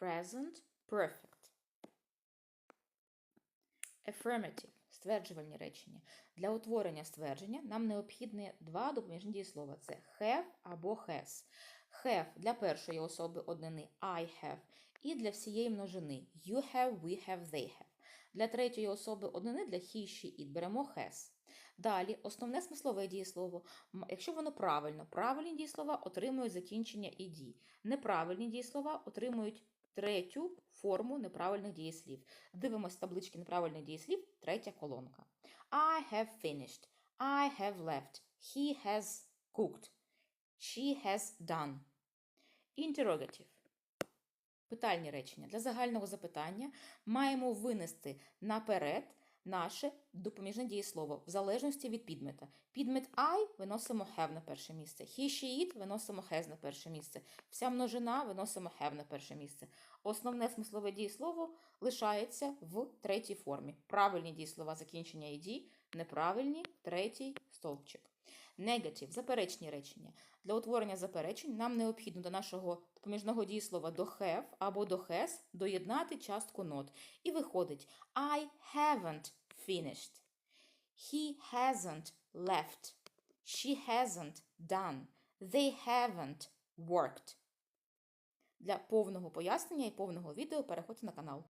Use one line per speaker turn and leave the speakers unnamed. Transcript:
present perfect. Affirmative – стверджувальні речення. Для утворення ствердження нам необхідні два допоміжні дієслова. Це have або has. Have для першої особи однини I have і для всієї множини you have, we have, they have. Для третьої особи однини для he, she, it беремо has. Далі основне смислове дієслово. Якщо воно правильно, правильні дієслова отримують закінчення «ed». Неправильні дієслова отримують третю форму неправильних дієслів. Дивимось таблички неправильних дієслів, третя колонка. I have finished. I have left. He has cooked. She has done. Interrogative. Питальні речення. Для загального запитання маємо винести наперед наше допоміжне дієслово в залежності від підмета. Підмет I виносимо have на перше місце. He, she, it виносимо has на перше місце. Вся множина виносимо have на перше місце. Основне смислове дієслово лишається в третій формі. Правильні дієслова закінчення «ed», неправильні третій стовпчик. Негатив заперечні речення. Для утворення заперечень нам необхідно до нашого допоміжного дієслова до have або до has доєднати частку not. І виходить I haven't finished. He hasn't left. She hasn't done. They haven't worked. Для повного пояснення і повного відео переходьте на канал.